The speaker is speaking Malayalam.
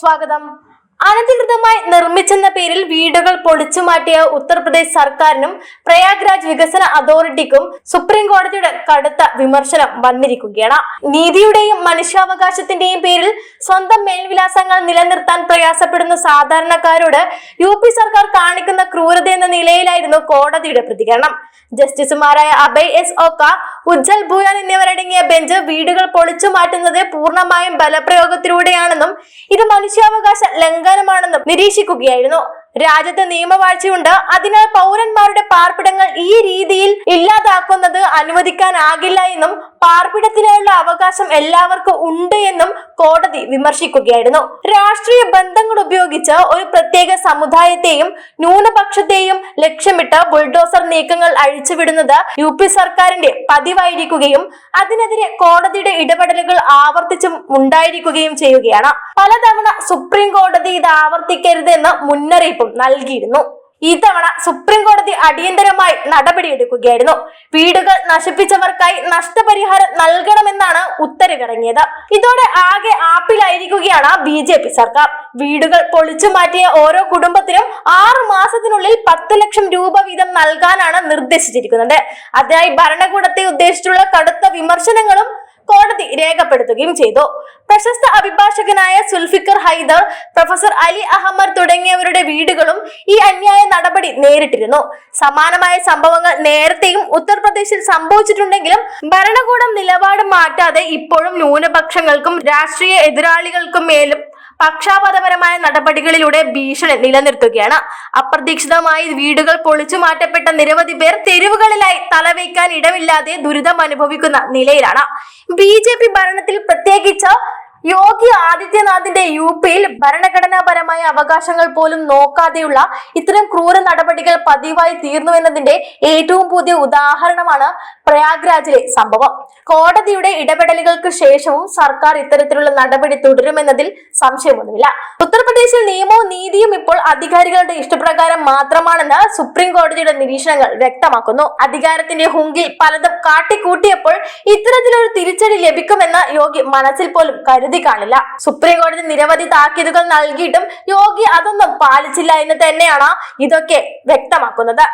സ്വാഗതം. അനധികൃതമായി നിർമ്മിച്ചെന്ന പേരിൽ വീടുകൾ പൊളിച്ചു മാറ്റിയ ഉത്തർപ്രദേശ് സർക്കാരിനും പ്രയാഗ്രാജ് വികസന അതോറിറ്റിക്കും സുപ്രീം കോടതിയുടെ കടുത്ത വിമർശനം വന്നിരിക്കുകയാണ്. നീതിയുടെയും മനുഷ്യാവകാശത്തിന്റെയും പേരിൽ സ്വന്തം മേൽവിലാസങ്ങൾ നിലനിർത്താൻ പ്രയാസപ്പെടുന്ന സാധാരണക്കാരോട് യു സർക്കാർ കാണിക്കുന്ന ക്രൂരത എന്ന നിലയിലായിരുന്നു കോടതിയുടെ പ്രതികരണം. ജസ്റ്റിസുമാരായ അഭയ് എസ് ഓക്ക ഉജ്ജൽ ഭൂയാൻ എന്നിവരടങ്ങിയ ബെഞ്ച് വീടുകൾ പൊളിച്ചു മാറ്റുന്നത് പൂർണമായും ബലപ്രയോഗത്തിലൂടെയാണെന്നും ഇത് മനുഷ്യാവകാശ ലംഘനമാണെന്നും നിരീക്ഷിക്കുകയായിരുന്നു. രാജ്യത്ത് നിയമവാഴ്ചയുണ്ട്. അതിനാൽ പൗരന്മാരുടെ പാർപ്പിടങ്ങൾ ഈ രീതിയിൽ ഇല്ലാതാക്കുന്നത് അനുവദിക്കാനാകില്ല എന്നും പാർപ്പിടത്തിനായുള്ള അവകാശം എല്ലാവർക്കും ഉണ്ട് എന്നും കോടതി വിമർശിക്കുകയായിരുന്നു. രാഷ്ട്രീയ ബന്ധങ്ങൾ ഉപയോഗിച്ച് ഒരു പ്രത്യേക സമുദായത്തെയും ന്യൂനപക്ഷത്തെയും ലക്ഷ്യമിട്ട് ബുൾഡോസർ നീക്കങ്ങൾ അഴിച്ചുവിടുന്നത് യു പി സർക്കാരിന്റെ പതിവായിരിക്കുകയും അതിനെതിരെ കോടതിയുടെ ഇടപെടലുകൾ ആവർത്തിച്ചും ഉണ്ടായിരിക്കുകയും ചെയ്യുകയാണ്. പലതവണ സുപ്രീം കോടതി ഇത് ആവർത്തിക്കരുതെന്ന് മുന്നറിയിപ്പും നൽകിയിരുന്നു. ഇത്തവണ സുപ്രീം കോടതി അടിയന്തരമായി നടപടിയെടുക്കുകയായിരുന്നു. വീടുകൾ നശിപ്പിച്ചവർക്കായി നഷ്ടപരിഹാരം നൽകണമെന്നാണ് ഉത്തരവിറങ്ങിയത്. ഇതോടെ ആകെ ആപ്പിലായിരിക്കുകയാണ് ബി ജെ പി സർക്കാർ. വീടുകൾ പൊളിച്ചു മാറ്റിയ ഓരോ കുടുംബത്തിനും ആറു മാസത്തിനുള്ളിൽ പത്ത് ലക്ഷം രൂപ വീതം നൽകാനാണ് നിർദ്ദേശിച്ചിരിക്കുന്നത്. അതിനായി ഭരണകൂടത്തെ ഉദ്ദേശിച്ചുള്ള കടുത്ത വിമർശനങ്ങളും കോടതി രേഖപ്പെടുത്തുകയും ചെയ്തു. പ്രശസ്ത അഭിഭാഷകനായ സുൽഫിക്കർ ഹൈദർ പ്രൊഫസർ അലി അഹമ്മദ് തുടങ്ങിയവരുടെ വീടുകളും ഈ അന്യായ നടപടി നേരിട്ടിരുന്നു. സമാനമായ സംഭവങ്ങൾ നേരത്തെയും ഉത്തർപ്രദേശിൽ സംഭവിച്ചിട്ടുണ്ടെങ്കിലും ഭരണകൂടം നിലപാട് മാറ്റാതെ ഇപ്പോഴും ന്യൂനപക്ഷങ്ങൾക്കും രാഷ്ട്രീയ എതിരാളികൾക്കും മേലും പക്ഷാപാതപരമായ നടപടികളിലൂടെ ഭീഷണി നിലനിർത്തുകയാണ്. അപ്രതീക്ഷിതമായി വീടുകൾ പൊളിച്ചു മാറ്റപ്പെട്ട നിരവധി പേർ തെരുവുകളിലായി തലവയ്ക്കാൻ ഇടമില്ലാതെ ദുരിതം അനുഭവിക്കുന്ന നിലയിലാണ്. ബി ജെ പി ഭരണത്തിൽ പ്രത്യേകിച്ച് യോഗി ആദിത്യനാഥിന്റെ യു പിയിൽ ഭരണഘടനാപരമായ അവകാശങ്ങൾ പോലും നോക്കാതെയുള്ള ഇത്തരം ക്രൂര നടപടികൾ പതിവായി തീർന്നു എന്നതിന്റെ ഏറ്റവും പുതിയ ഉദാഹരണമാണ് പ്രയാഗ്രാജിലെ സംഭവം. കോടതിയുടെ ഇടപെടലുകൾക്ക് ശേഷവും സർക്കാർ ഇത്തരത്തിലുള്ള നടപടി തുടരുമെന്നതിൽ സംശയമൊന്നുമില്ല. ഉത്തർപ്രദേശിൽ നിയമവും നീതിയും ഇപ്പോൾ അധികാരികളുടെ ഇഷ്ടപ്രകാരം മാത്രമാണെന്ന് സുപ്രീം കോടതിയുടെ നിരീക്ഷണങ്ങൾ വ്യക്തമാക്കുന്നു. അധികാരത്തിന്റെ ഹുങ്കിൽ പലതും കാട്ടിക്കൂട്ടിയപ്പോൾ ഇത്തരത്തിലൊരു തിരിച്ചടി ലഭിക്കുമെന്ന് യോഗി മനസ്സിൽ പോലും കരുതി കാണില്ല. സുപ്രീം കോടതി നിരവധി താക്കീതുകൾ നൽകിയിട്ടും യോഗി അതൊന്നും പാലിച്ചില്ല എന്ന് തന്നെയാണ് ഇതൊക്കെ വ്യക്തമാക്കുന്നത്.